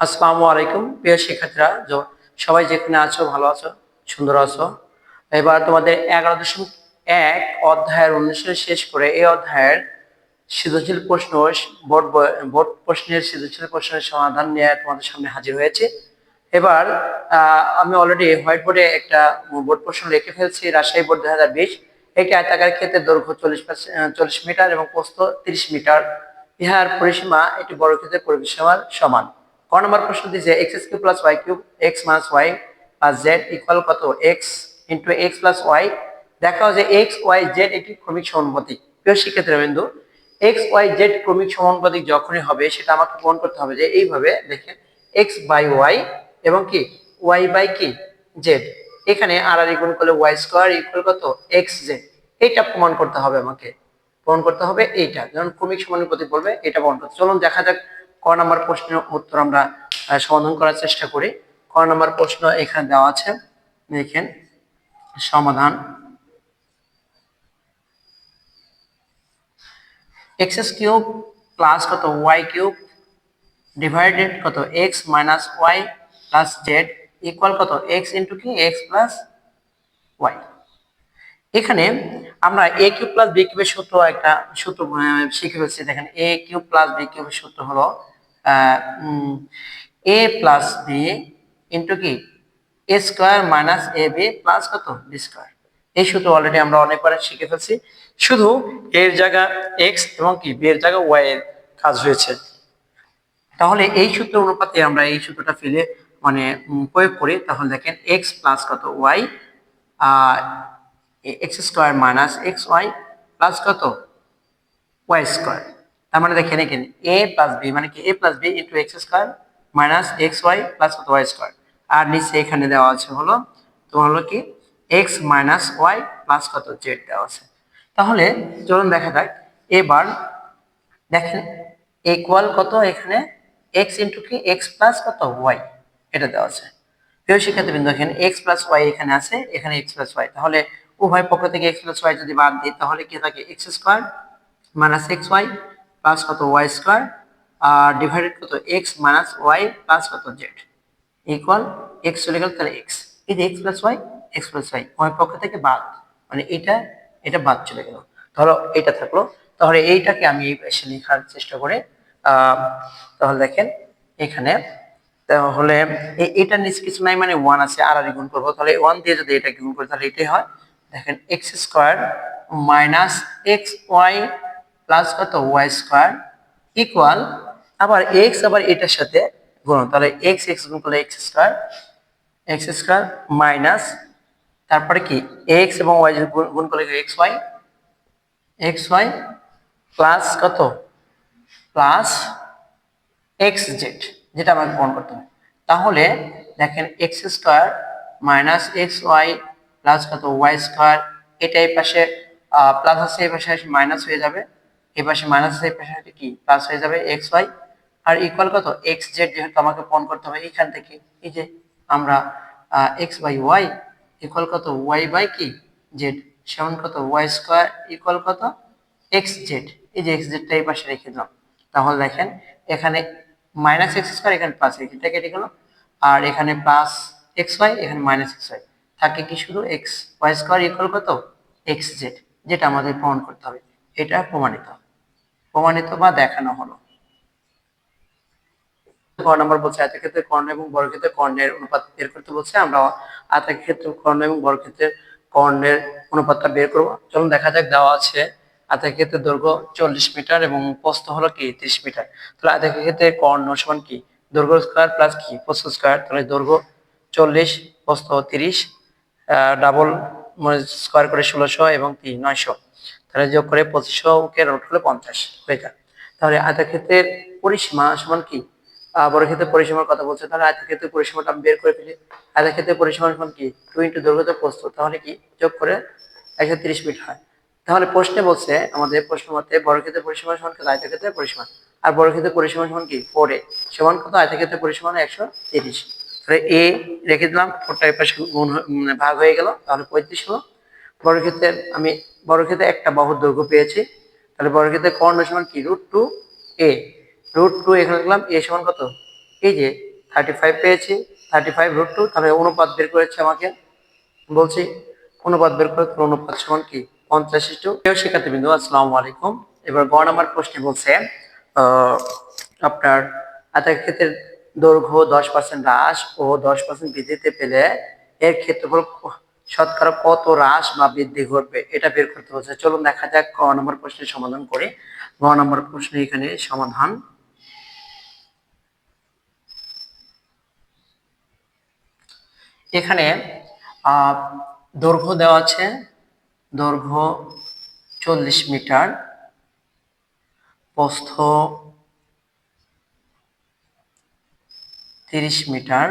আসসালামু আলাইকুম। প্রিয় শিক্ষার্থীরা সবাই যেখানে আছো, ভালো আছো, সুন্দর আছো? এবার তোমাদের এগারো দশমিক এক অধ্যায়ের অনুশীলন শেষ করে এই অধ্যায়ের সৃজনশীল প্রশ্ন বোর্ড বোর্ড প্রশ্নের সৃজনশীল প্রশ্নের সমাধান নিয়ে তোমাদের সামনে হাজির হয়েছে। এবার আমি অলরেডি হোয়াইট বোর্ডে একটা বোর্ড প্রশ্ন লিখে ফেলছি, রাজশাহী বোর্ড দুই হাজার বিশ। একটি আয়তাকার ক্ষেত্রে দৈর্ঘ্য চল্লিশ পার্সেন্ট চল্লিশ মিটার এবং প্রস্থ তিরিশ মিটার। ইহার পরিসীমা একটি বড় ক্ষেত্রের পরিসীমার সমান। ক নম্বর প্রশ্ন দিয়েছে x cube plus y cube x minus y plus z equal কত? X into x plus y দেখা যে এক্স ওয়াই জেড একটি ক্রমিক সমানুপাতিক। প্রিয় শিক্ষার্থী বিন্দু এক্স ওয়াই জেড ক্রমিক সমানুপাতিক যখনই হবে, সেটা আমাকে প্রমাণ করতে হবে যে এইভাবে দেখেন এক্স বাই ওয়াই এবং কি? ওয়াই বাই কি? জেড এখানে আর আর গুণ করলে ওয়াই স্কোয়ার ইকুয়াল কত? এক্স জেড এইটা প্রমাণ করতে হবে আমাকে। প্রমাণ করতে হবে এইটা। যেমন ক্রমিক সমানুপাতিক বলবে, এটা প্রমাণ করতে চলুন দেখা যাক ক নাম্বার প্রশ্নের উত্তর আমরা সমাধান করার চেষ্টা করি। ক নাম্বার প্রশ্ন এখানে দেওয়া আছে। দেখেন, সমাধান। এক্স কিউব প্লাস কত ওয়াই কিউব ডিভাইডেড কত x minus y plus z equal কত? এক্স ইন্টু কি? এক্স প্লাস ওয়াই এখানে আমরা এ কিউ প্লাস বি কিউবের সূত্র একটা সূত্র শিখে ফেলছি। দেখেন এ কিউ প্লাস বি কিউবের সূত্র হলো এ প্লাস বি ইন্টু কি? A square minus a b plus কত? বি স্কোয়ার এই সূত্র অলরেডি আমরা অনেকবার শিখে ফেলছি। শুধু এর জায়গা এক্স এবং কি? বি এর জায়গা ওয়াই এর কাজ হয়েছে। তাহলে এই সূত্র অনুপাতে আমরা এই সূত্রটা ফেলে মানে প্রয়োগ করি। তাহলে দেখেন এক্স প্লাস কত? Y x square minus x y plus কত? Y square. তার মানে দেখেন এখানে এ প্লাস বি মানে কি? A plus b into x square minus x y plus কত? Y square. আর নিচে এখানে দেওয়া আছে হলো, তোমার হলো কি? এক্স মাইনাস ওয়াই প্লাস কত? জেড দেওয়া আছে। তাহলে চলুন দেখা যাক। এবার দেখেন ইকুয়াল কত এখানে? এক্স ইন্টু কি? এক্স প্লাস কত? ওয়াই। এটা দেওয়া আছে। প্রিয় শিক্ষার্থীবৃন্দ এখানে এক্স প্লাস ওয়াই এখানে আছে, এখানে এক্স প্লাস ওয়াই। তাহলে উভয় পক্ষ থেকে এক্স প্লাস ওয়াই যদি বাদ দিই, তাহলে কি থাকে? X square minus x y plus কত? ওয়াই স্কোয়ার আর ডিভাইডেড কত? এক্স মাইনাস ওয়াই প্লাস কত? জেড ইকুয়াল এক্স চলে গেল তাহলে এক্স এই যে x plus y x plus y উভয় পক্ষ থেকে বাদ। মানে এটা এটা বাদ চলে গেল। ধরো এটা থাকল। তাহলে এইটাকে আমি এই পাশে লেখার চেষ্টা করে তাহলে দেখেন এখানে, তাহলে এটার নিচে কিছু নাই মানে ওয়ান আছে, আর আর গুণ করব। তাহলে ওয়ান দিয়ে যদি এটা গুণ করি, তাহলে এটাই হয়। দেখেন x square minus x y plus কত ওয়াই স্কোয়ার ইকুয়াল আবার এক্স আবার এটার সাথে গুণ, তাহলে এক্স এক্স গুণ করলে x square x square minus তারপরে কি এক্স এবং ওয়াই গুণ করলে x y x y plus কত? প্লাস এক্স জেড যেটা আমাকে প্রমাণ করতে হবে তাহলে দেখেন x square minus x y plus কত ওয়াই স্কোয়ার এটা এই পাশে প্লাস আছে, এই পাশে মাইনাস হয়ে যাবে। এই পাশে মাইনাস আছে, এই পাশে কি? প্লাস হয়ে যাবে এক্স ওয়াই আর ইকুয়াল কত? এক্স জেড যেহেতু আমাকে প্রমাণ করতে হবে এখান থেকে। এই যে আমরা এক্স বাই ওয়াই ইকুয়াল কত? ওয়াই বাই কি? জেড সেমন কত? ওয়াই স্কোয়ার ইকুয়াল কত? এক্স জেড এই যে এক্স জেডটা এই পাশে রেখে দিলাম। তাহলে দেখেন, এখানে মাইনাস এক্স স্কোয়ার এখানে প্লাস এটা কেটে গেল। আর এখানে প্লাস এক্স ওয়াই এখানে মাইনাস এক্স ওয়াই থাকে কি শুধু এক্স ওয়াই স্কোয়ার ইকুয়াল কত? এক্স জেড যেটা আমাদের প্রমাণ করতে হবে। এটা প্রমাণিত। প্রমাণিত বা দেখানো হলো। ক নম্বর বলছে আয়তের ক্ষেত্রে কর্ণ এবং বর্গক্ষেত্রে কর্ণের অনুপাত বের করতে বলছে। আমরা আয়তের ক্ষেত্রে কর্ণ এবং বর্গক্ষেত্রের কর্ণের অনুপাতটা বের করব। চলুন দেখা যাক, দেওয়া আছে আয়তের ক্ষেত্রে দৈর্ঘ্য চল্লিশ মিটার এবং প্রস্থ হলো কি? তিরিশ মিটার। তাহলে আয়তের ক্ষেত্রে কর্ণ সমান কি? দৈর্ঘ্য স্কোয়ার প্লাস কি? প্রস্থ স্কোয়ার তাহলে দৈর্ঘ্য চল্লিশ, প্রস্থ তিরিশ ডাবল স্কোয়ার করে ষোলোশো এবং কি নয়শো। তাহলে যোগ করে পঁচিশশো কে রোড হলে পঞ্চাশ। হয়ে যায় তাহলে আয়তক্ষেত্রের পরিসীমা সমান কি? বর্গক্ষেত্রের পরিসীমার কথা বলছে। তাহলে আয়তক্ষেত্রের পরিসীমাটা আমি বের করে ফেলি। আয়তক্ষেত্রের পরিসীমা সমান কি? টু ইন্টু দৈর্ঘ্য প্রস্থ। তাহলে কি? যোগ করে একশো তিরিশ মিনিট হয়। তাহলে প্রশ্নে বলছে, আমাদের প্রশ্ন মতে বর্গক্ষেত্রের পরিসীমা সমান কত? আয়তক্ষেত্রের পরিসীমা। আর বর্গক্ষেত্রের পরিসীমা সমান কি? ফোর এ সমান কত? আয়তক্ষেত্রের পরিসীমা একশো তিরিশ। তাহলে এ রেখে দিলাম, ফোরটা এই পাশে গুণ হয়ে- ভাগ হয়ে গেল, তাহলে পঁয়ত্রিশ হলো। বড় ক্ষেত্রে আমি, বড় ক্ষেত্রে একটা বাহুর দৈর্ঘ্য পেয়েছি। তাহলে বড় ক্ষেত্রে কর্ণ সমান কি? Root two a. Root two এখানে লিখলাম, এ সমান কত? এই যে থার্টি ফাইভ পেয়েছি, থার্টি ফাইভ রুট টু, তাহলে অনুপাত বের করেছে আমাকে। বলছি, অনুপাত বের করে অনুপাত সমান কি? পঞ্চাশ টু। শিক্ষার্থী বিন্দু, আসসালামু আলাইকুম। এবার গ নাম্বার প্রশ্নে বলছে আপনার আতার ক্ষেত্রে দৈর্ঘ্য দশ পার্সেন্ট হ্রাস ও দশ পার্সেন্ট বৃদ্ধিতে পেলে এর ক্ষেত্রফল ক- শতকরা কত হ্রাস বা বৃদ্ধি ঘটবে এটা বের করতে বলছে চলুন দেখা যাক ক নম্বর প্রশ্নের সমাধান করি। গ নম্বর প্রশ্নে এখানে সমাধান। এখানে দৈর্ঘ্য দেওয়া আছে। দৈর্ঘ্য চল্লিশ মিটার। প্রস্থ তিরিশ মিটার।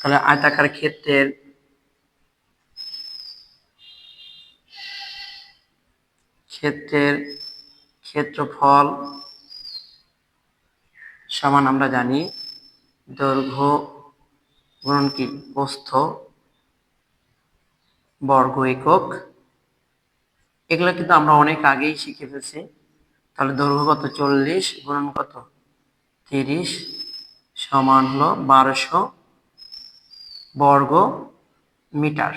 তাহলে আয়তাকার ক্ষেত্রের ক্ষেত্রের ক্ষেত্রফল সমান আমরা জানি দৈর্ঘ্য গুণন কি? প্রস্থ বর্গ একক। এগুলো কিন্তু আমরা অনেক আগেই শিখে ফেলছি। তাহলে দৈর্ঘ্য কত? চল্লিশ, গুণন কত? তিরিশ। সমান হলো বারোশো বর্গ মিটার।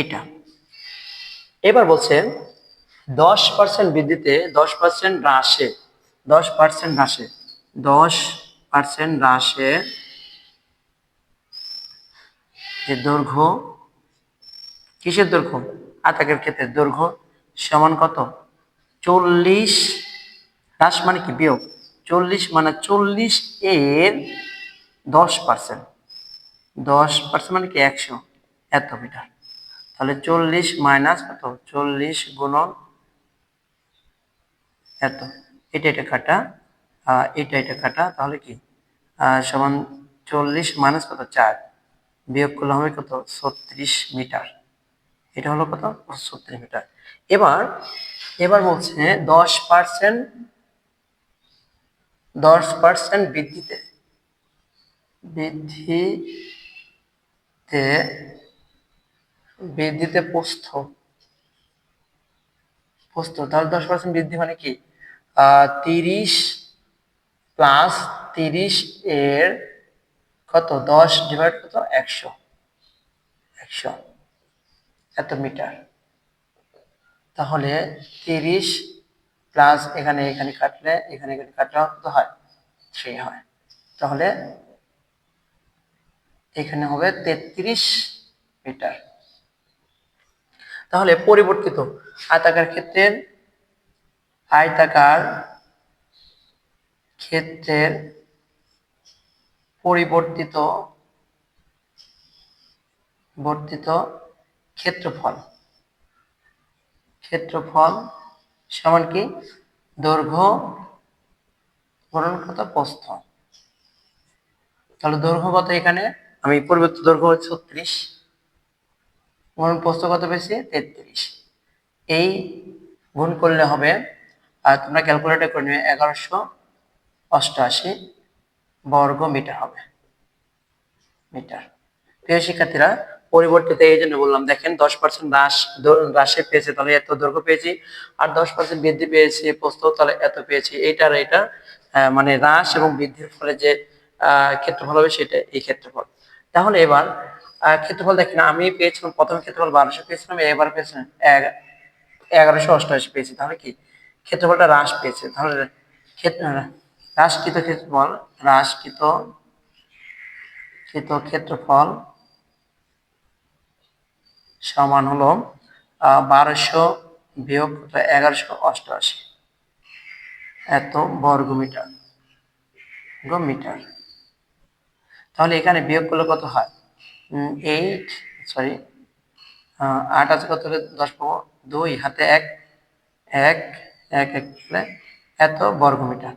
এটা। এবার বলছে দশ পার্সেন্ট বৃদ্ধিতে দশ পার্সেন্ট হ্রাসে, দশ পার্সেন্ট হ্রাসে, দশ পার্সেন্ট হ্রাসে যে দৈর্ঘ্য, কিসের দৈর্ঘ্য? আতাকের ক্ষেত্রে দৈর্ঘ্য সমান কত? চল্লিশ হ্রাস মানে কি? বিয়োগ। চল্লিশ মানে চল্লিশ এর দশ পার্সেন্ট দশ পার্সেন্ট মানে কি? একশো এত মিটার তাহলে চল্লিশ মাইনাস কত চল্লিশ গুণন এত। এটা এটা কাটা এটা এটা কাটা, তাহলে কি? সমান চল্লিশ মাইনাস কত? চার। বিয়োগ করলে হবে কত? ছত্রিশ মিটার। এটা হলো কত? ছত্রিশ মিটার। এবার এবার বলছে দশ পার্সেন্ট দশ পার্সেন্ট বৃদ্ধিতে। বৃদ্ধিতে বৃদ্ধিতে প্রস্থ। প্রস্থ, তাহলে দশ পার্সেন্ট বৃদ্ধি মানে কি? তিরিশ প্লাস তিরিশ এর কত? দশ ডিভাইড কত? একশো। একশো। এত মিটার। তাহলে তিরিশ প্লাস এখানে এখানে কাটলে, এখানে এখানে কাটলে কত হয়? থ্রি হয়। তাহলে এখানে হবে তেত্রিশ মিটার তাহলে পরিবর্তিত আয়তাকার ক্ষেত্রের আয়তাকার ক্ষেত্রের পরিবর্তিত, বর্তিত ক্ষেত্রফল। ক্ষেত্রফল সমান কি? দৈর্ঘ্য গুণন কত প্রস্থ। তাহলে দৈর্ঘ্য কত এখানে? আমি পরিবর্তিত দৈর্ঘ্য হচ্ছে ছত্রিশ। গুণন প্রস্থ কত পেয়েছি তেত্রিশ। এই গুণ করলে হবে, আর তোমরা ক্যালকুলেটর করে নেবে এগারোশো অষ্টআশি বর্গ মিটার হবে। মিটার। প্রিয় শিক্ষার্থীরা পরিবর্তিত এই জন্য বললাম, দেখেন দশ পার্সেন্ট হ্রাস হ্রাসে পেয়েছে, তাহলে এত দৈর্ঘ্য পেয়েছি, আর দশ পার্সেন্ট বৃদ্ধি পেয়েছি প্রস্তুত তাহলে এত পেয়েছি, এইটার এটা মানে হ্রাস এবং বৃদ্ধির ফলে যে ক্ষেত্রফল হবে সেটা এই ক্ষেত্রফল। তাহলে এবার ক্ষেত্রফল দেখেন, আমি পেয়েছিলাম, প্রথম ক্ষেত্রফল বারোশো পেয়েছিলাম, এবার পেয়েছিলাম এগা- এগারোশো অষ্টআশি পেয়েছি, তাহলে কি? ক্ষেত্রফলটা হ্রাস পেয়েছে, তাহলে হ্রাসকৃত ক্ষেত্রফল, হ্রাসকৃত, কৃত ক্ষেত্রফল সমান হলো বারোশো বিয়োগ এগারোশো অষ্টআশি। এত বর্গ মিটার মিটার তাহলে এখানে বিয়োগ করলে কত হয়? এইট সরি আট আছে কত দশ পাবো? দুই, হাতে এক এক এক এক এত বর্গ মিটার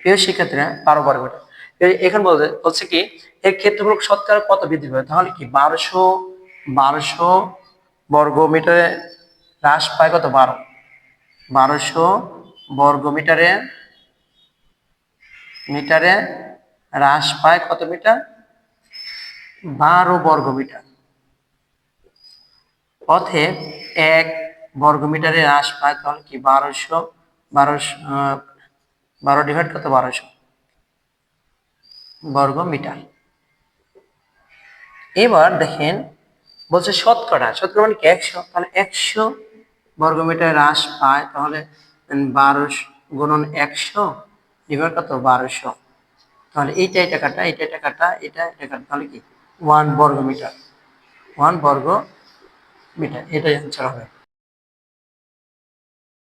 প্রিয় শিক্ষার্থীরা, বারো বর্গ মিটার এখানে বলছে বলছে কি, এর ক্ষেত্রফল শতকরা কত বৃদ্ধি পাবে? তাহলে কি বারোশো বারোশো বর্গ মিটারে হ্রাস পায় কত? বারো। বারোশো বর্গ মিটারে মিটারে হ্রাস পায় কত মিটার? বারো বর্গ মিটার পথে এক বর্গ মিটারে হ্রাস পায় তাহলে কি বারোশো বারোশো বারো ডিভাইড কত? বারোশো। বর্গ মিটার এবার দেখেন, বলছে শতকরা শতকরা মানে একশো? তাহলে একশো বর্গমিটার হ্রাস পায়, তাহলে বারোশো গুণন একশো ডিভাইড কত? বারোশো। তাহলে এইটা এটা কাটা এটা এটা কাটা এটা এটা তাহলে কি? ওয়ান বর্গ মিটার ওয়ান বর্গ মিটার এটাই অ্যান্সার হবে।